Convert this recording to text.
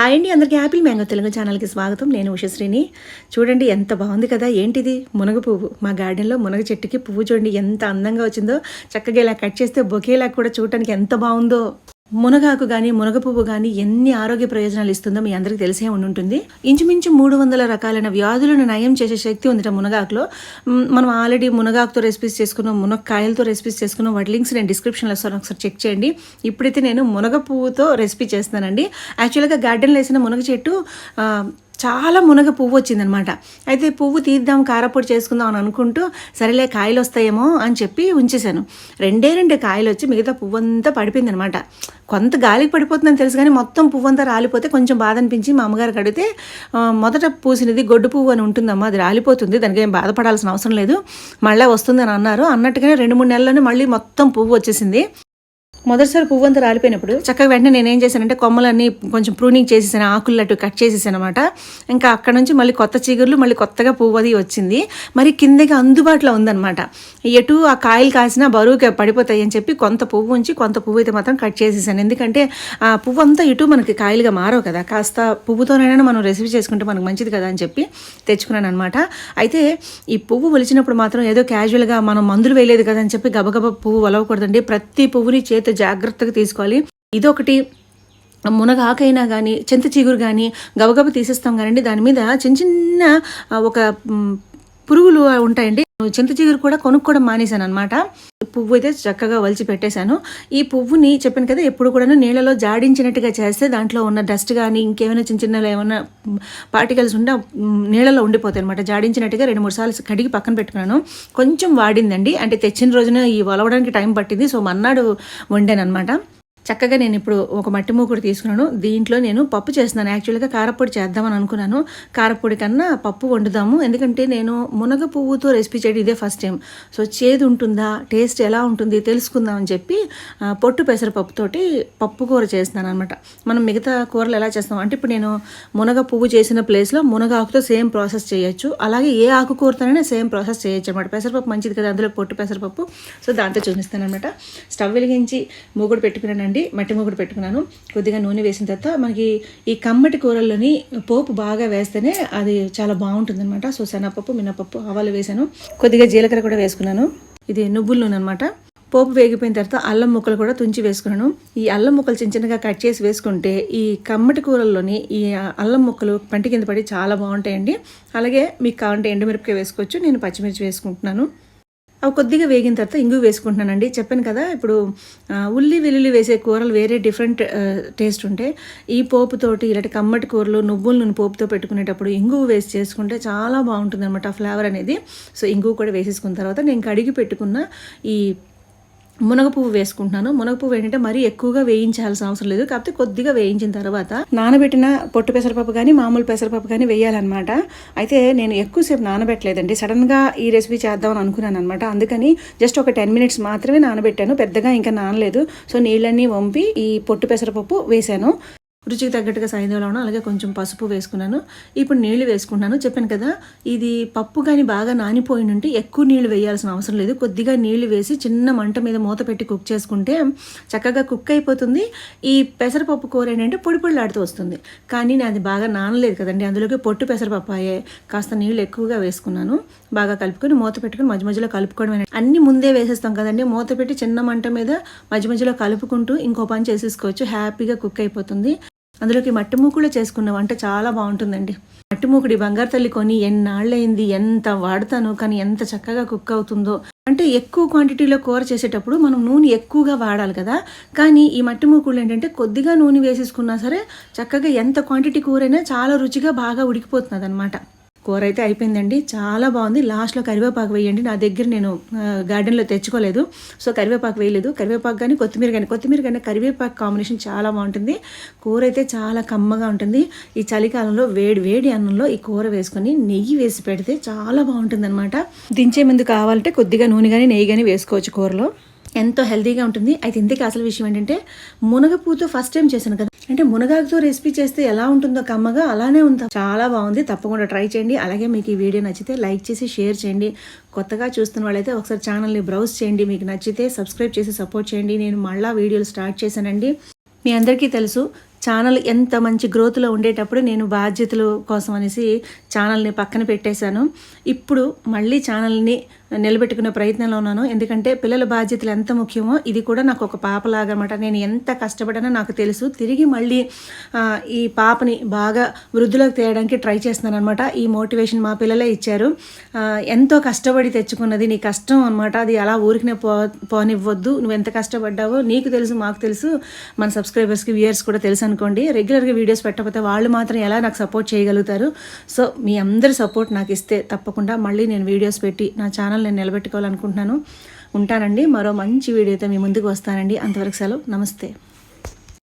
Hi అండి అందరికీ Apple mango Telugu ఛానల్కి స్వాగతం. నేను ఉషశ్రీని. చూడండి ఎంత బాగుంది కదా. ఏంటిది? మునగ పువ్వు. మా గార్డెన్లో మునగ చెట్టుకి పువ్వు చూడండి ఎంత అందంగా వచ్చిందో. చక్కగా ఇలా కట్ చేస్తే బొకేలా కూడా చూడటానికి ఎంత బాగుందో. మునగాకు కానీ మునగ పువ్వు కానీ ఎన్ని ఆరోగ్య ప్రయోజనాలు ఇస్తుందో మీ అందరికీ తెలిసే ఉండి ఉంటుంది ఇంచుమించు మూడు వందల రకాలైన వ్యాధులను నయం చేసే శక్తి ఉందిట మునగాకులో. మనం ఆల్రెడీ మునగాకుతో రెసిపీస్ చేసుకున్నాం మునక్కాయలతో రెసిపీస్ చేసుకున్నాం. వాటి లింక్స్ నేను డిస్క్రిప్షన్లో వస్తాను ఒకసారి చెక్ చేయండి. ఇప్పుడైతే నేను మునగ పువ్వుతో రెసిపీ చేస్తున్నానండి. యాక్చువల్గా గార్డెన్లో వేసిన మునగ చెట్టు చాలా మునగ పువ్వు వచ్చిందనమాట. అయితే పువ్వు తీద్దాం కారపొడి చేసుకుందాం అని అనుకుంటూ సరేలే కాయలు వస్తాయేమో అని చెప్పి ఉంచేశాను. రెండే రెండు కాయలు వచ్చి మిగతా పువ్వు అంతా పడిపోయింది అనమాట కొంత గాలికి పడిపోతుందని తెలుసు కానీ మొత్తం పువ్వు అంతా రాలిపోతే కొంచెం బాధ అనిపించి మా అమ్మగారికి అడిగితే మొదట పూసినది గొడ్డు పువ్వు అని ఉంటుందమ్మా అది రాలిపోతుంది దానికి ఏం బాధపడాల్సిన అవసరం లేదు మళ్ళీ వస్తుందని అన్నారు. అన్నట్టుగానే రెండు మూడు నెలల్లోనే మళ్ళీ మొత్తం పువ్వు వచ్చేసింది. మొదటిసారి పువ్వు అంతా రాలిపోయినప్పుడు చక్కగా వెంటనే నేను ఏం చేశానంటే కొమ్మలన్నీ కొంచెం ప్రూనింగ్ చేసేసాను ఆకులట్టు కట్ చేసేసాను అనమాట ఇంకా అక్కడ నుంచి మళ్ళీ కొత్త చిగుర్లు మళ్ళీ కొత్తగా పువ్వు అది వచ్చింది. మరి కిందకి అందుబాటులో ఉందన్నమాట. ఎటు ఆ కాయలు కాసినా బరువుగా పడిపోతాయి అని చెప్పి కొంత పువ్వు ఉంచి కొంత పువ్వు అయితే మాత్రం కట్ చేసేసాను. ఎందుకంటే ఆ పువ్వు అంతా ఇటు మనకి కాయలుగా మారవు కదా. కాస్త పువ్వుతోనైనా మనం రెసిపీ చేసుకుంటే మనకు మంచిది కదా అని చెప్పి తెచ్చుకున్నాను అనమాట అయితే ఈ పువ్వు ఒలిచినప్పుడు మాత్రం ఏదో క్యాజువల్గా మనం మందులు వేయలేదు కదా అని చెప్పి గబగబ పువ్వు ఒలవకూడదండి. ప్రతి పువ్వుని చేతి జాగ్రత్తగా తీసుకోవాలి. ఇదొకటి. మునగాకైనా కానీ చింత చిగురు కానీ గబగబ తీసేస్తాం కానండి దాని మీద చిన్న చిన్న ఒక పురుగులు ఉంటాయండి. చింత చిగురు కూడా కొనుక్కోవడం మానేశాను అనమాట పువ్వు అయితే చక్కగా వలిచి పెట్టేశాను. ఈ పువ్వుని చెప్పాను కదా ఎప్పుడు కూడా నీళ్ళలో జాడించినట్టుగా చేస్తే దాంట్లో ఉన్న డస్ట్ కానీ ఇంకేమైనా చిన్న చిన్న ఏమైనా పార్టికల్స్ ఉంటే నీళ్ళలో ఉండిపోతాయి అనమాట జాడించినట్టుగా రెండు మూడు సార్లు కడిగి పక్కన పెట్టుకున్నాను. కొంచెం వాడిందండి. అంటే తెచ్చిన రోజున ఈ వలవడానికి టైం పట్టింది. సో మన్నాడు వండాను అనమాట చక్కగా నేను ఇప్పుడు ఒక మట్టి మూకుడు తీసుకున్నాను. దీంట్లో నేను పప్పు చేస్తున్నాను. యాక్చువల్గా కారపొడి చేద్దామని అనుకున్నాను. కారపొడి కన్నా పప్పు వండుదాము. ఎందుకంటే నేను మునగ పువ్వుతో రెసిపీ చేయడం ఇదే ఫస్ట్ టైం సో చేదు ఉంటుందా? టేస్ట్ ఎలా ఉంటుంది? తెలుసుకుందాం అని చెప్పి పొట్టు పెసరపప్పుతోటి పప్పు కూర చేస్తున్నాను అనమాట మనం మిగతా కూరలు ఎలా చేస్తాం? అంటే ఇప్పుడు నేను మునగ పువ్వు చేసిన ప్లేస్లో మునగ ఆకుతో సేమ్ ప్రాసెస్ చేయొచ్చు. అలాగే ఏ ఆకుకూరతోనైనా సేమ్ ప్రాసెస్ చేయొచ్చు అనమాట పెసరపప్పు మంచిది కదా? అందులో పొట్టు పెసరపప్పు. సో దాంతో చూపిస్తాను అనమాట స్టవ్ వెలిగించి మూగుడు పెట్టుకున్నానండి. మట్టి మొగుడు పెట్టుకున్నాను. కొద్దిగా నూనె వేసిన తర్వాత మనకి ఈ కమ్మటి కూరల్లోని పోపు బాగా వేస్తేనే అది చాలా బాగుంటుంది అనమాట సో శనగపప్పు మినపప్పు ఆవాలు వేసాను కొద్దిగా జీలకర్ర కూడా వేసుకున్నాను. ఇది నువ్వుల నూనె అనమాట పోపు వేగిపోయిన తర్వాత అల్లం ముక్కలు కూడా తుంచి వేసుకున్నాను. ఈ అల్లం ముక్కలు చిన్న చిన్నగా కట్ చేసి వేసుకుంటే ఈ కమ్మటి కూరల్లోని ఈ అల్లం ముక్కలు పంటి కింద పడి చాలా బాగుంటాయండి. అలాగే మీకు కావాలంటే ఎండుమిరపకాయ వేసుకోవచ్చు. నేను పచ్చిమిర్చి వేసుకుంటున్నాను. అవి కొద్దిగా వేగిన తర్వాత ఇంగు వేసుకుంటున్నానండి. చెప్పాను కదా ఇప్పుడు ఉల్లి వెల్లుల్లి వేసే కూరలు వేరే డిఫరెంట్ టేస్ట్ ఉంటే ఈ పోపుతోటి ఇలాంటి కమ్మటి కూరలు నువ్వులు నూనె పోపుతో పెట్టుకునేటప్పుడు ఇంగు వేసి చేసుకుంటే చాలా బాగుంటుంది అనమాట ఫ్లేవర్ అనేది. సో ఇంగువ కూడా వేసేసుకున్న తర్వాత నేను కడిగి పెట్టుకున్న ఈ మునగ పువ్వు వేసుకుంటున్నాను. మునగ పువ్వు ఏంటంటే మరీ ఎక్కువగా వేయించాల్సిన అవసరం లేదు. కాకపోతే కొద్దిగా వేయించిన తర్వాత నానబెట్టిన పొట్టు పెసరపప్పు కానీ మామూలు పెసరపప్పు కానీ వేయాలన్నమాట. అయితే నేను ఎక్కువసేపు నానబెట్టలేదండి. సడన్గా ఈ రెసిపీ చేద్దామని అనుకున్నాను అనమాట అందుకని జస్ట్ ఒక టెన్ మినిట్స్ మాత్రమే నానబెట్టాను. పెద్దగా ఇంకా నానలేదు. సో నీళ్ళన్నీ వంపి ఈ పొట్టు పెసరపప్పు వేశాను. రుచికి తగ్గట్టుగా సైంధవలను అలాగే కొంచెం పసుపు వేసుకున్నాను. ఇప్పుడు నీళ్ళు వేసుకున్నాను చెప్పాను కదా ఇది పప్పు కానీ బాగా నానిపోయి ఉంటే ఎక్కువ నీళ్ళు వేయాల్సిన అవసరం లేదు. కొద్దిగా నీళ్ళు వేసి చిన్న మంట మీద మూత పెట్టి కుక్ చేసుకుంటే చక్కగా కుక్ అయిపోతుంది. ఈ పెసరపప్పు కూర ఏంటంటే పొడి పొడిలాడుతూ వస్తుంది. కానీ నాది బాగా నానలేదు కదండి. అందులోకి పొట్టు పెసరపప్పు అయ్యే కాస్త నీళ్ళు ఎక్కువగా వేసుకున్నాను. బాగా కలుపుకొని మూత పెట్టుకుని మధ్య మధ్యలో కలుపుకోవడం అన్ని ముందే వేసేస్తాం కదండి. మూత పెట్టి చిన్న మంట మీద మధ్య మధ్యలో కలుపుకుంటూ ఇంకో పని చేసేసుకోవచ్చు. హ్యాపీగా కుక్ అయిపోతుంది. అందులోకి మట్టి మూకుడు చేసుకున్న. వంట చాలా బాగుంటుందండి. మట్టి మూకుడి బంగారు తల్లి కొని ఎన్నాళ్ళైంది ఎంత వాడతానో కానీ ఎంత చక్కగా కుక్ అవుతుందో. అంటే ఎక్కువ క్వాంటిటీలో కూర చేసేటప్పుడు మనం నూనె ఎక్కువగా వాడాలి కదా. కానీ ఈ మట్టి మూకుళ్ళు ఏంటంటే కొద్దిగా నూనె వేసేసుకున్నా సరే చక్కగా ఎంత క్వాంటిటీ కూరైనా చాలా రుచిగా బాగా ఉడికిపోతున్నది అనమాట కూర అయితే అయిపోయిందండి. చాలా బాగుంది. లాస్ట్లో కరివేపాకు వేయండి. నా దగ్గర నేను గార్డెన్లో తెచ్చుకోలేదు. సో కరివేపాకు వేయలేదు. కరివేపాకు కానీ కొత్తిమీర కానీ కొత్తిమీర కానీ కరివేపాకు కాంబినేషన్ చాలా బాగుంటుంది. కూర అయితే చాలా కమ్మగా ఉంటుంది. ఈ చలికాలంలో వేడి వేడి అన్నంలో ఈ కూర వేసుకొని నెయ్యి వేసి పెడితే చాలా బాగుంటుంది అనమాట దించే ముందు కావాలంటే కొద్దిగా నూనె కానీ నెయ్యి కానీ వేసుకోవచ్చు కూరలో. ఎంతో హెల్తీగా ఉంటుంది అయితే ఇందుకే అసలు విషయం ఏంటంటే మునగపూతో ఫస్ట్ టైం చేశాను కదా. అంటే మునగాకుతో రెసిపీ చేస్తే ఎలా ఉంటుందో కమ్మగా అలానే ఉందా. చాలా బాగుంది తప్పకుండా ట్రై చేయండి. అలాగే మీకు ఈ వీడియో నచ్చితే లైక్ చేసి షేర్ చేయండి. కొత్తగా చూస్తున్న వాళ్ళైతే ఒకసారి ఛానల్ని బ్రౌజ్ చేయండి. మీకు నచ్చితే సబ్స్క్రైబ్ చేసి సపోర్ట్ చేయండి. నేను మళ్ళీ వీడియోలు స్టార్ట్ చేశానండి. మీ అందరికీ తెలుసు ఛానల్ ఎంత మంచి గ్రోత్లో ఉండేటప్పుడు నేను బాధ్యతల కోసం అనేసి ఛానల్ని పక్కన పెట్టేశాను. ఇప్పుడు మళ్ళీ ఛానల్ని నిలబెట్టుకునే ప్రయత్నంలో ఉన్నాను. ఎందుకంటే పిల్లల బాధ్యతలు ఎంత ముఖ్యమో ఇది కూడా నాకు ఒక పాపలాగా అనమాట నేను ఎంత కష్టపడానో నాకు తెలుసు. తిరిగి మళ్ళీ ఈ పాపని బాగా వృద్ధులకు తేయడానికి ట్రై చేస్తున్నాను అనమాట ఈ మోటివేషన్ మా పిల్లలే ఇచ్చారు. ఎంతో కష్టపడి తెచ్చుకున్నది నీ కష్టం అనమాట అది అలా ఊరికినే పో పోనివ్వద్దు. నువ్వు ఎంత కష్టపడ్డావో నీకు తెలుసు మాకు తెలుసు. మన సబ్స్క్రైబర్స్కి వ్యూయర్స్ కూడా తెలుసు అనుకోండి. రెగ్యులర్గా వీడియోస్ పెట్టకపోతే వాళ్ళు మాత్రం ఎలా నాకు సపోర్ట్ చేయగలుగుతారు? సో మీ అందరి సపోర్ట్ నాకు ఇస్తే తప్పకుండా మళ్ళీ నేను వీడియోస్ పెట్టి నా ఛానల్ నేను నిలబెట్టుకోవాలనుకుంటున్నాను. ఉంటానండి మరో మంచి వీడియోతో మీ ముందుకు వస్తానండి. అంతవరకు సెలవు. నమస్తే.